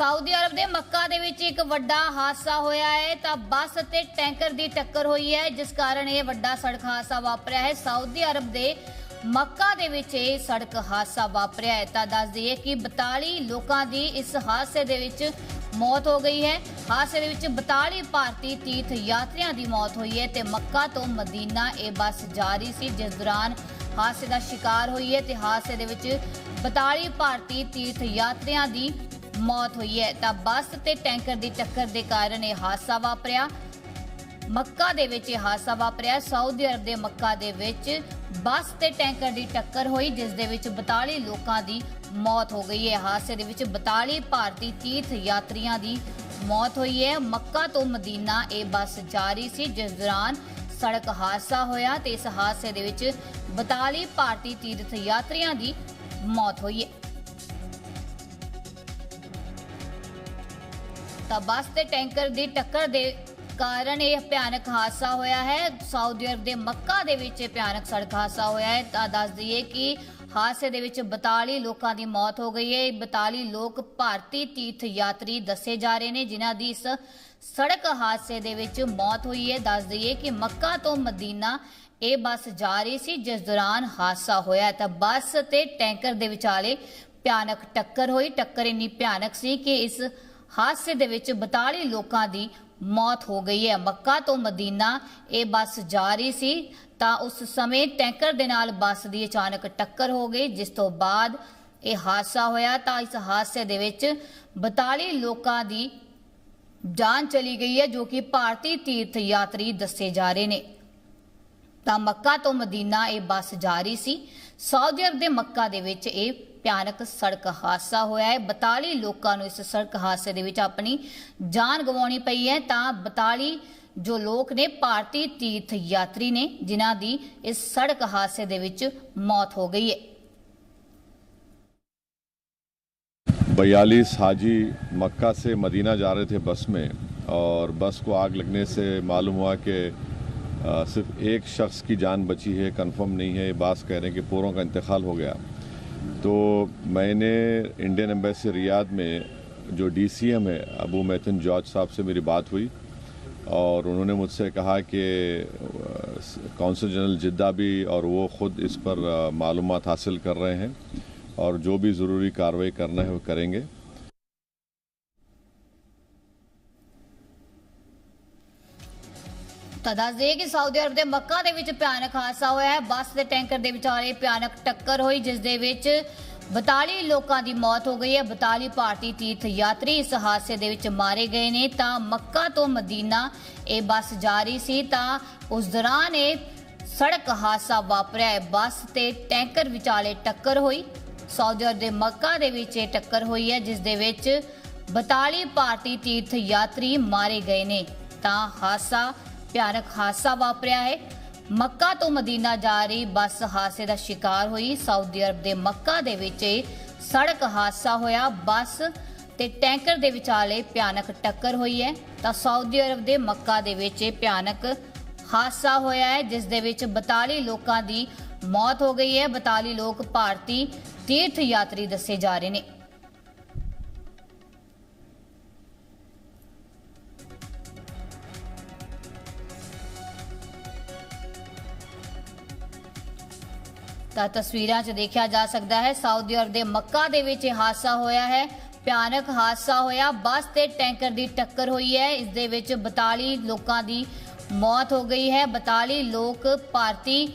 Saudi Arab ਦੇ ਮੱਕਾ ਦੇ ਵਿੱਚ ਇੱਕ ਵੱਡਾ ਹਾਦਸਾ ਹੋਇਆ ਹੈ, ਤਾਂ ਬੱਸ ਅਤੇ ਟੈਂਕਰ ਦੀ ਟੱਕਰ ਹੋਈ ਹੈ, ਜਿਸ ਕਾਰਨ ਇਹ ਵੱਡਾ ਸੜਕ ਹਾਦਸਾ ਵਾਪਰਿਆ ਹੈ। ਸਾਊਦੀ ਅਰਬ ਦੇ ਮੱਕਾ ਦੇ ਵਿੱਚ ਇਹ ਸੜਕ ਹਾਦਸਾ ਵਾਪਰਿਆ ਹੈ। ਤਾਂ ਦੱਸ ਦਈਏ ਕਿ 42 ਲੋਕਾਂ ਦੀ ਇਸ ਹਾਦਸੇ ਦੇ ਵਿੱਚ ਮੌਤ ਹੋ ਗਈ ਹੈ। ਹਾਦਸੇ ਦੇ ਵਿੱਚ 42 ਭਾਰਤੀ ਤੀਰਥ ਯਾਤਰੀਆਂ ਦੀ ਮੌਤ ਹੋਈ ਹੈ ਤੇ ਮੱਕਾ ਤੋਂ ਮਦੀਨਾ ਇਹ ਬੱਸ ਜਾ ਰਹੀ ਸੀ, ਜਿਸ ਦੌਰਾਨ ਹਾਦਸੇ ਦਾ ਸ਼ਿਕਾਰ ਹੋਈ ਹੈ ਤੇ ਹਾਦਸੇ ਦੇ ਵਿੱਚ 42 ਭਾਰਤੀ ਤੀਰਥ ਯਾਤਰੀਆਂ ਦੀ ਮੌਤ ਹੋਈ ਹੈ ਤਾਂ ਬੱਸ ਤੇ ਟੈਂਕਰ ਦੀ ਟੱਕਰ ਦੇ ਕਾਰਨ ਇਹ ਹਾਦਸਾ ਵਾਪਰਿਆ। ਮੱਕਾ ਦੇ ਵਿੱਚ ਇਹ ਹਾਦਸਾ ਵਾਪਰਿਆ। ਸਾਊਦੀ ਅਰਬ ਦੇ ਮੱਕਾ ਦੇ ਵਿੱਚ ਬੱਸ ਤੇ ਟੈਂਕਰ ਦੀ ਟੱਕਰ ਹੋਈ, ਜਿਸ ਦੇ ਵਿੱਚ 42 ਲੋਕਾਂ ਦੀ ਮੌਤ ਹੋ ਗਈ ਹੈ। ਹਾਦਸੇ ਦੇ ਵਿੱਚ 42 ਭਾਰਤੀ ਤੀਰਥ ਯਾਤਰੀਆਂ ਦੀ ਮੌਤ ਹੋਈ ਹੈ। ਮੱਕਾ ਤੋਂ ਮਦੀਨਾ ਇਹ ਬੱਸ ਜਾ ਰਹੀ ਸੀ, ਜਿਸ ਦੌਰਾਨ ਸੜਕ ਹਾਦਸਾ ਹੋਇਆ ਤੇ ਇਸ ਹਾਦਸੇ ਦੇ ਵਿੱਚ 42 ਭਾਰਤੀ ਤੀਰਥ ਯਾਤਰੀਆਂ ਦੀ ਮੌਤ ਹੋਈ ਹੈ। ਤਾਂ ਬੱਸ ਤੇ ਟੈਂਕਰ ਦੀ ਟੱਕਰ ਦੇ ਕਾਰਨ ਇਹ ਭਿਆਨਕ ਹਾਦਸਾ ਹੋਇਆ ਹੈ। ਸਾਊਦੀ ਅਰਬ ਦੇ ਮੱਕਾ ਦੇ ਵਿੱਚ ਇਹ ਭਿਆਨਕ ਸੜਕ ਹਾਦਸਾ ਹੋਇਆ ਹੈ। ਤਾਂ ਦੱਸ ਦਈਏ ਕਿ ਹਾਦਸੇ ਦੇ ਵਿੱਚ 42 ਲੋਕਾਂ ਦੀ ਮੌਤ ਹੋ ਗਈ ਹੈ। ਇਹ 42 ਲੋਕ ਭਾਰਤੀ ਤੀਰਥ ਯਾਤਰੀ ਦੱਸੇ ਜਾ ਰਹੇ ਨੇ, ਜਿਨ੍ਹਾਂ ਦੀ ਇਸ ਸੜਕ ਹਾਦਸੇ ਦੇ ਵਿੱਚ ਮੌਤ ਹੋਈ ਹੈ। ਦੱਸ ਦਈਏ ਕਿ ਮੱਕਾ ਤੋਂ ਮਦੀਨਾ ਇਹ ਬੱਸ ਜਾ ਰਹੀ ਸੀ, ਜਿਸ ਦੌਰਾਨ ਹਾਦਸਾ ਹੋਇਆ ਤਾਂ ਬੱਸ ਤੇ ਟੈਂਕਰ ਦੇ ਵਿਚਾਲੇ ਭਿਆਨਕ ਟੱਕਰ ਹੋਈ। ਟੱਕਰ ਇੰਨੀ ਭਿਆਨਕ ਸੀ ਕਿ ਇਸ ਹਾਦਸੇ ਦੇ ਵਿੱਚ 42 ਲੋਕਾਂ ਦੀ ਮੌਤ ਹੋ ਗਈ ਹੈ। ਮੱਕਾ ਤੋਂ ਮਦੀਨਾ ਇਹ ਬੱਸ ਜਾ ਰਹੀ ਸੀ ਤਾਂ ਉਸ ਸਮੇਂ ਟੈਂਕਰ ਦੇ ਨਾਲ ਬੱਸ ਦੀ ਅਚਾਨਕ ਟੱਕਰ ਹੋ ਗਈ, ਜਿਸ ਤੋਂ ਬਾਅਦ ਇਹ ਹਾਦਸਾ ਹੋਇਆ ਤਾਂ ਇਸ ਹਾਦਸੇ ਦੇ ਵਿੱਚ 42 ਲੋਕਾਂ ਦੀ ਜਾਨ ਚਲੀ ਗਈ ਹੈ, ਜੋ ਕਿ ਭਾਰਤੀ ਤੀਰਥ ਯਾਤਰੀ ਦੱਸੇ ਜਾ ਰਹੇ ਨੇ। ਤਾਂ ਮੱਕਾ ਤੋਂ ਮਦੀਨਾ ਇਹ ਬੱਸ ਜਾ ਰਹੀ ਸੀ। ਸਾਊਦੀ ਅਰਬ ਦੇ ਮੱਕਾ ਦੇ ਵਿੱਚ ਇਹ ਭਿਆਨਕ ਸੜਕ ਹਾਦਸਾ ਹੋਇਆ ਹੈ 42 ਲੋਕਾਂ ਨੂੰ ਇਸ ਸੜਕ ਹਾਦਸੇ ਦੇ ਵਿੱਚ ਆਪਣੀ ਜਾਨ ਗਵਾਉਣੀ ਪਈ ਹੈ ਤਾਂ 42 ਜੋ ਲੋਕ ਨੇ ਭਾਰਤੀ ਤੀਰਥ ਯਾਤਰੀ ਨੇ ਜਿਨ੍ਹਾਂ ਦੀ ਇਸ ਸੜਕ ਹਾਦਸੇ ਦੇ ਵਿੱਚ ਮੌਤ ਹੋ ਗਈ ਹੈ बयालीस हाजी मक्का से मदीना जा रहे थे बस में और बस को आग लगने से मालूम हुआ कि अ, सिर्फ एक शख्स की जान बची है कंफर्म नहीं है ये बात कह रहे हैं कि पूरों का इंतकाल हो गया तो मैंने इंडियन एम्बेसी रियाद में जो डीसीएम है अबू मैथन जॉर्ज साहब से मेरी बात हुई और उन्होंने मुझसे कहा कि कौंसल जनरल जिद्दा भी और वो ख़ुद इस पर मालूम हासिल कर रहे हैं और जो भी ज़रूरी कार्रवाई करना है वो करेंगे। ਤਾਂ ਦੱਸ ਦਈਏ ਕਿ ਸਾਊਦੀ ਅਰਬ ਦੇ ਮੱਕਾ ਦੇ ਵਿੱਚ ਭਿਆਨਕ ਹਾਦਸਾ ਹੋਇਆ ਹੈ। ਬੱਸ ਤੇ ਟੈਂਕਰ ਦੇ ਵਿਚਾਲੇ ਭਿਆਨਕ ਟੱਕਰ ਹੋਈ, ਜਿਸ ਦੇ ਵਿੱਚ 42 ਲੋਕਾਂ ਦੀ ਮੌਤ ਹੋ ਗਈ ਹੈ। 42 ਭਾਰਤੀ ਤੀਰਥ ਯਾਤਰੀ ਇਸ ਹਾਦਸੇ ਦੇ ਵਿੱਚ ਮਾਰੇ ਗਏ ਨੇ। ਤਾਂ ਮੱਕਾ ਤੋਂ ਮਦੀਨਾ ਇਹ ਬੱਸ ਜਾ ਰਹੀ ਸੀ, ਤਾਂ ਉਸ ਦੌਰਾਨ ਇਹ ਸੜਕ ਹਾਦਸਾ ਵਾਪਰਿਆ ਹੈ। ਬੱਸ ਤੇ ਟੈਂਕਰ ਵਿਚਾਲੇ ਟੱਕਰ ਹੋਈ। ਸਾਊਦੀ ਅਰਬ ਦੇ ਮੱਕਾ ਦੇ ਵਿੱਚ ਇਹ ਟੱਕਰ ਹੋਈ ਹੈ, ਜਿਸ ਦੇ ਵਿੱਚ 42 ਭਾਰਤੀ ਤੀਰਥ ਯਾਤਰੀ ਮਾਰੇ ਗਏ ਨੇ। ਤਾਂ ਹਾਦਸਾ ਭਿਆਨਕ ਹਾਦਸਾ ਵਾਪਰਿਆ ਹੈ। ਮੱਕਾ ਤੋਂ ਮਦੀਨਾ ਜਾ ਰਹੀ ਬੱਸ ਹਾਦਸੇ ਦਾ ਸ਼ਿਕਾਰ ਹੋਈ। ਸਾਊਦੀ ਅਰਬ ਦੇ ਮੱਕਾ ਦੇ ਵਿੱਚ ਸੜਕ ਹਾਦਸਾ ਹੋਇਆ। ਬੱਸ ਤੇ ਟੈਂਕਰ ਦੇ ਵਿਚਾਲੇ ਭਿਆਨਕ ਟੱਕਰ ਹੋਈ ਹੈ। ਤਾਂ ਸਾਊਦੀ ਅਰਬ ਦੇ ਮੱਕਾ ਦੇ ਵਿੱਚ ਇਹ ਭਿਆਨਕ ਹਾਦਸਾ ਹੋਇਆ ਹੈ, ਜਿਸ ਦੇ ਵਿੱਚ 42 ਲੋਕਾਂ ਦੀ ਮੌਤ ਹੋ ਗਈ ਹੈ। 42 ਲੋਕ ਭਾਰਤੀ ਤੀਰਥ ਯਾਤਰੀ ਦੱਸੇ ਜਾ ਰਹੇ ਨੇ। ਤਾਂ ਤਸਵੀਰਾਂ 'ਚ ਦੇਖਿਆ ਜਾ ਸਕਦਾ ਹੈ, ਸਾਊਦੀ ਅਰਬ ਦੇ ਮੱਕਾ ਦੇ ਵਿੱਚ ਇਹ ਹਾਦਸਾ ਹੋਇਆ ਹੈ। ਭਿਆਨਕ ਹਾਦਸਾ ਹੋਇਆ। ਬੱਸ ਤੇ ਟੈਂਕਰ ਦੀ ਟੱਕਰ ਹੋਈ ਹੈ। ਇਸ ਦੇ ਵਿੱਚ 42 ਲੋਕਾਂ ਦੀ ਮੌਤ ਹੋ ਗਈ ਹੈ। 42 ਲੋਕ ਭਾਰਤੀ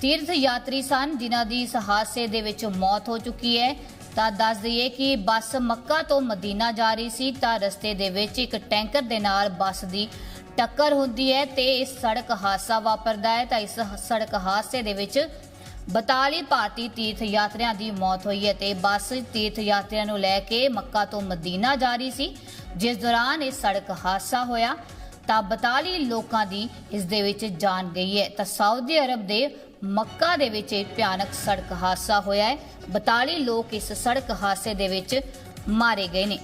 ਤੀਰਥ ਯਾਤਰੀ ਸਨ, ਜਿਨ੍ਹਾਂ ਦੀ ਇਸ ਹਾਦਸੇ ਦੇ ਵਿੱਚ ਮੌਤ ਹੋ ਚੁੱਕੀ ਹੈ। ਤਾਂ ਦੱਸ ਦਈਏ ਕਿ ਬੱਸ ਮੱਕਾ ਤੋਂ ਮਦੀਨਾ ਜਾ ਰਹੀ ਸੀ, ਤਾਂ ਰਸਤੇ ਦੇ ਵਿੱਚ ਇੱਕ ਟੈਂਕਰ ਦੇ ਨਾਲ ਬੱਸ ਦੀ ਟੱਕਰ ਹੁੰਦੀ ਹੈ ਤੇ ਇਸ ਸੜਕ ਹਾਦਸਾ ਵਾਪਰਦਾ ਹੈ। ਤਾਂ ਇਸ ਸੜਕ ਹਾਦਸੇ ਦੇ ਵਿੱਚ 42 ਭਾਰਤੀ ਤੀਰਥ ਯਾਤਰੀਆਂ ਦੀ ਮੌਤ ਹੋਈ ਹੈ ਤੇ ਬੱਸ ਤੀਰਥ ਯਾਤਰੀਆਂ ਨੂੰ ਲੈ ਕੇ ਮੱਕਾ ਤੋਂ ਮਦੀਨਾ ਜਾ ਰਹੀ ਸੀ, ਜਿਸ ਦੌਰਾਨ ਇਹ ਸੜਕ ਹਾਦਸਾ ਹੋਇਆ। ਤਾਂ 42 ਲੋਕਾਂ ਦੀ ਇਸ ਦੇ ਵਿੱਚ ਜਾਨ ਗਈ ਹੈ। ਤਾਂ ਸਾਊਦੀ ਅਰਬ ਦੇ ਮੱਕਾ ਦੇ ਵਿੱਚ ਇਹ ਭਿਆਨਕ ਸੜਕ ਹਾਦਸਾ ਹੋਇਆ ਹੈ। 42 ਲੋਕ ਇਸ ਸੜਕ ਹਾਦਸੇ ਦੇ ਵਿੱਚ ਮਾਰੇ ਗਏ ਨੇ।